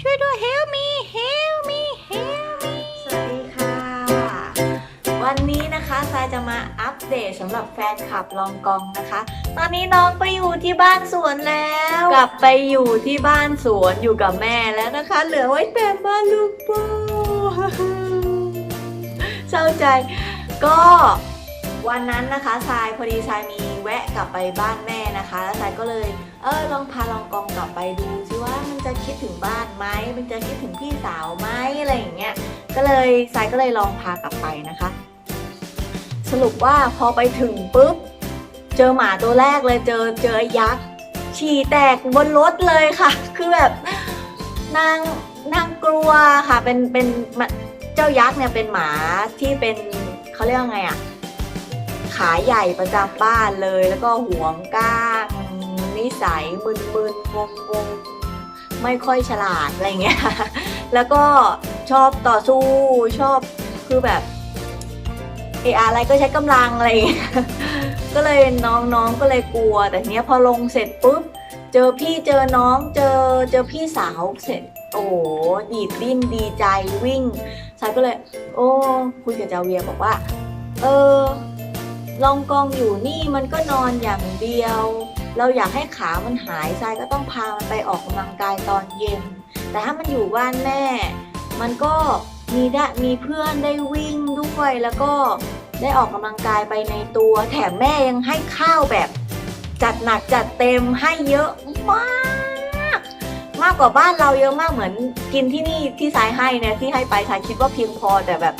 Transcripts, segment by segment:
ช่วยด้วย help me help me help me สวัสดีค่ะ วันนี้นะคะทรายจะมาอัปเดตสำหรับแฟนคลับลองกองนะคะ ตอนนี้น้องไปอยู่ที่บ้านสวนแล้ว กลับไปอยู่ที่บ้านสวนอยู่กับแม่แล้วนะคะ เหลือไว้แต่บ้านลูกโป่เศร้าใจก็วันนั้นนะคะทรายพอดีทรายมี แวะกลับไปบ้านแม่นะคะ แล้วทรายก็เลย เออลองพาลองกองกลับไปดูซิว่ามันจะคิดถึงบ้านไหมมันจะคิดถึงพี่สาวไหมอะไรอย่างเงี้ย ก็เลยทรายก็เลยลองพากลับไปนะคะ สรุปว่าพอไปถึงปุ๊บ เจอหมาตัวแรกเลยเจอเจอไอ้ยักษ์ฉี่แตกบนรถเลยค่ะ คือแบบนางนางกลัวค่ะ เป็นเป็นเจ้ายักษ์เนี่ยเป็นหมาที่เป็นเขาเรียกว่าไงอะ ขาใหญ่ประจำบ้านเลย แล้วก็หวงก้างนิสัยมึนมึนงงงงไม่ค่อยฉลาดอะไรเงี้ย แล้วก็ชอบต่อสู้ชอบคือแบบเอออะไรก็ใช้กำลังอะไรเงี้ยก็เลยน้องๆก็เลยกลัว แต่เนี้ยพอลงเสร็จปุ๊บเจอพี่เจอน้องเจอเจอพี่สาวเสร็จโอ้ดีดดิ้นดีใจวิ่งสายก็เลย โอ้คุยกับจาเวียบอกว่า เออ ลองกองอยู่นี่มันก็นอนอย่างเดียว เราอยากให้ขามันหายทรายก็ต้องพามันไปออกกำลังกายตอนเย็น แต่ถ้ามันอยู่บ้านแม่ มันก็มีได้มีเพื่อนได้วิ่งด้วยแล้วก็ได้ออกกำลังกายไปในตัว แถมแม่ยังให้ข้าวแบบ จัดหนักจัดเต็มให้เยอะมากมากกว่าบ้านเราเยอะมากเหมือนกินที่นี่ที่สายให้เนี่ยที่ให้ไปสายคิดว่าเพียงพอแต่แบบ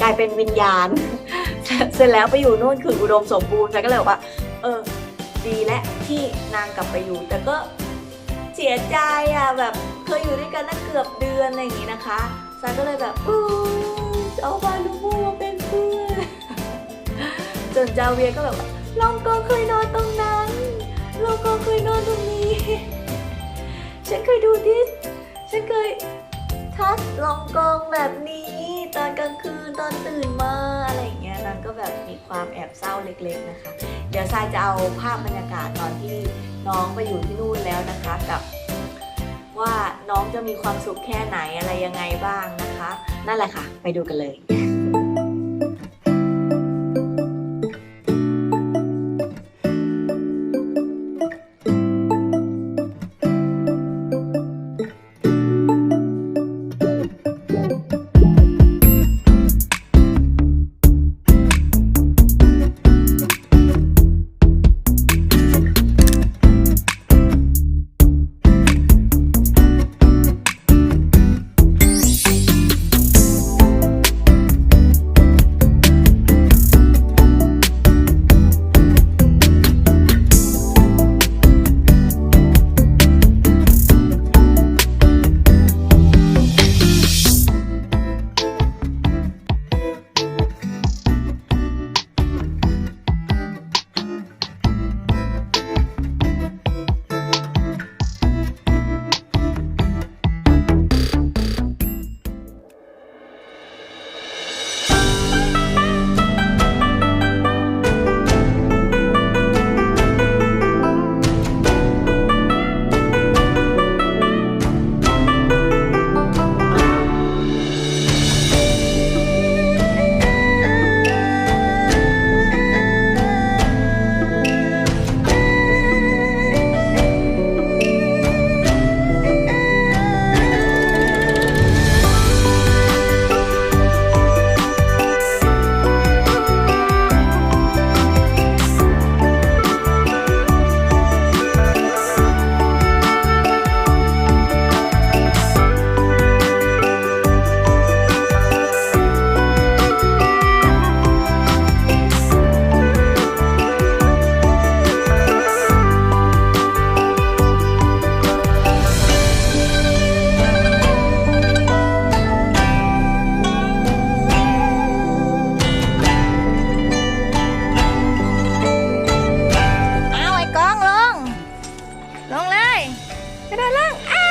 กลายเป็นวิญญาณ เสร็จแล้วไปอยู่นู่นคืออุดมสมบูรณ์สายก็เลยบอกว่า เออ ดีและที่นางกลับไปอยู่ แต่ก็เสียใจอะแบบเคยอยู่ด้วยกันตั้งเกือบเดือนอะไรอย่างงี้นะคะซายก็เลยแบบอู้เอาบาลูบูมาเป็นเพื่อนจนจาเวียก็แบบลองก็เคยนอนตรงนั้นลองก็เคยนอนตรงนี้ ฉันเคยดูที่ฉันเคยทัดลองกองแบบนี้ ตอนกลางคืนตอนตื่นมาอะไรอย่างเงี้ย นั้นก็แบบมีความแอบเศร้าเล็กๆนะคะ เดี๋ยวทรายจะเอาภาพบรรยากาศตอนที่น้องไปอยู่ที่นู่นแล้วนะคะกับว่าน้องจะมีความสุขแค่ไหนอะไรยังไงบ้างนะคะ นั่นแหละค่ะ ไปดูกันเลย กระโดดลงอ้า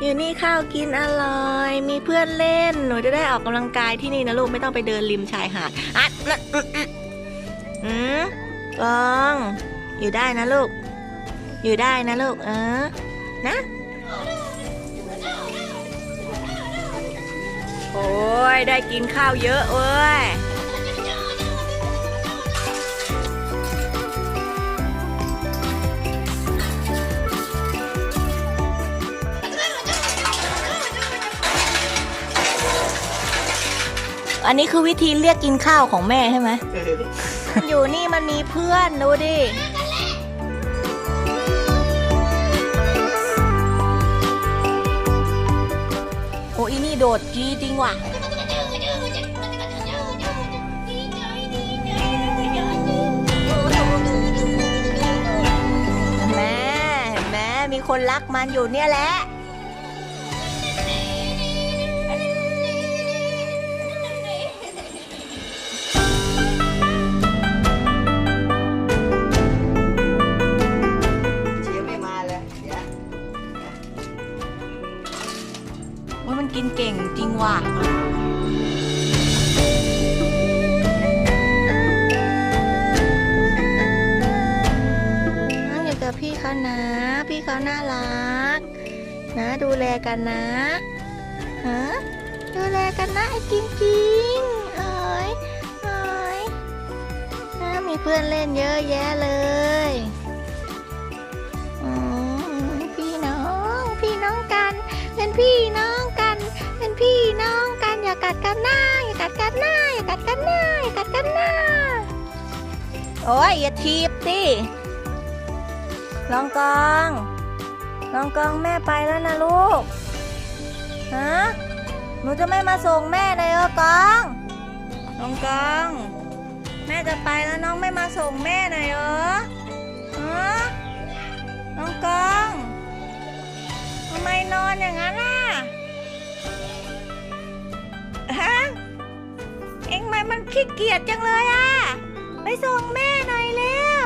อยู่นี่ข้าวกินอร่อย มีเพื่อนเล่น หนูจะได้ออกกำลังกายที่นี่นะลูก ไม่ต้องไปเดินริมชายหาดอะนั่นอืมอืมกอง อยู่ได้นะลูก อยู่ได้นะลูก เออ นะ โอ้ย ได้กินข้าวเยอะเว้ย อันนี้คือวิธีเรียกกินข้าวของแม่ใช่ไหม อยู่นี่มันมีเพื่อนดูดิ โอ้อีนี่โดดจีจริงว่ะ แม่เห็นไหมมีคนรักมันอยู่เนี่ยแหละ ว่ามันกินเก่งจริงว่ะนั่งอยู่กับพี่เขานะ พี่เขาน่ารัก นะดูแลกันนะฮะดูแลกันนะไอ้จริงจริงเอ้ยเอ้ยนะมีเพื่อนเล่นเยอะแยะเลยอืมพี่น้อง พี่น้องกัน เป็นพี่น้อง พี่น้องกันอย่ากัดกันหน้าอย่ากัดกันหน้าอย่ากัดกันหน้าอย่ากัดกันหน้าโอ้ยอย่าทีบสิลองกองลองกองแม่ไปแล้วนะลูกฮะหนูจะไม่มาส่งแม่เลยเหรอกองลองกองแม่จะไปแล้วน้องไม่มาส่งแม่หน่อยเหรอฮะน้องกองทำไมนอนอย่างนั้นล่ะ มมันขี้เกียจจังเลยอะไปส่งแม่หน่อยเร็ว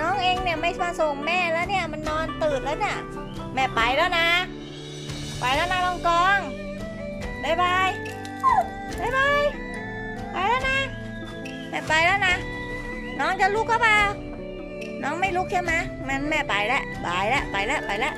น้องเองเนี่ยไม่มาส่งแม่แล้วเนี่ยมันนอนตื่นแล้วน่ะแม่ไปแล้วนะ ไปแล้วนะลองกองบายบายบายบายไปแล้วนะแม่ไปแล้วนะ น้องจะลุกก็เปล่าน้องไม่ลุกใช่ไหมมันแม่ไปแล้วบายแล้วไปแล้วไปแล้ว